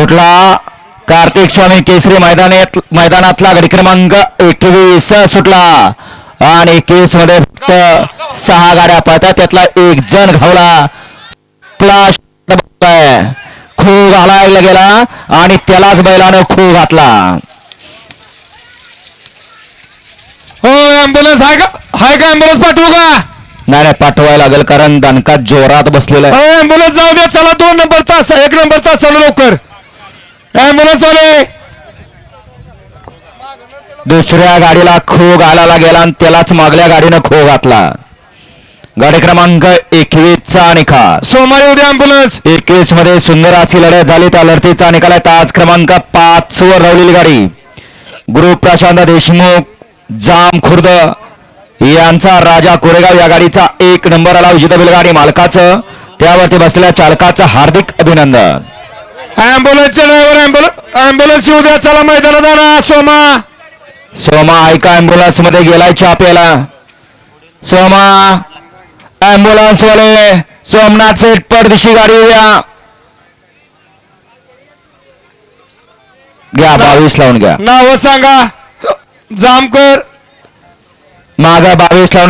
सुटला. कार्तिक स्वामी केसरी मैदानात मैदानातला गडी क्रमांक एकवीस सुटला. आणि केस मध्ये फक्त सहा गाड्या पळतात. त्यातला एक जण घावला. प्लास खो घालायला गेला. आणि त्यालाच बैलानं खो घातला. हो ऍम्ब्युलन्स आहे का? आहे का ऍम्ब्युलन्स पाठवू का? नाही नाही पाठवायला लागेल कारण दणका जोरात बसलेला आहे. ऍम्ब्युलन्स जाऊ द्या. चला दोन नंबर तास एक नंबर तास चालू लवकर. ऍम्ब्युलन्स दुसऱ्या गाडीला खो घालायला गेला आणि त्यालाच मागल्या गाडीनं खो घातला. गाडी क्रमांक एकवीस चा निकाल. सोमवारी उद्या ऍम्ब्युलन्स एकवीसमध्ये सुंदर अशी लढत झाली त्या लढतीचा निकाल आहे. तास क्रमांक पाच वर राहिलेली गाडी. गुरु प्रशांत देशमुख जाम खुर्द यांचा राजा कोरेगाव या गाडीचा एक नंबर आला. विजेता बैलगाडी मालकाचं त्यावरती बसलेल्या चालकाचं हार्दिक अभिनंदन. ऍम्ब्युलन्सचे ड्रायव्हर ऍम्ब्युलन्स ऍम्ब्युलन्स उद्या चला मैदानात आणा सोमा. सोमा ऐका अँब्युलन्समध्ये गेलाय चहा प्यायला सोमा अँब्युलन्स वाले सोमनाथ सेठ परदेशी गाडी उद्या घ्या बावीस लावून घ्या. नाव सांगा. जामकर. माग बावीस लावून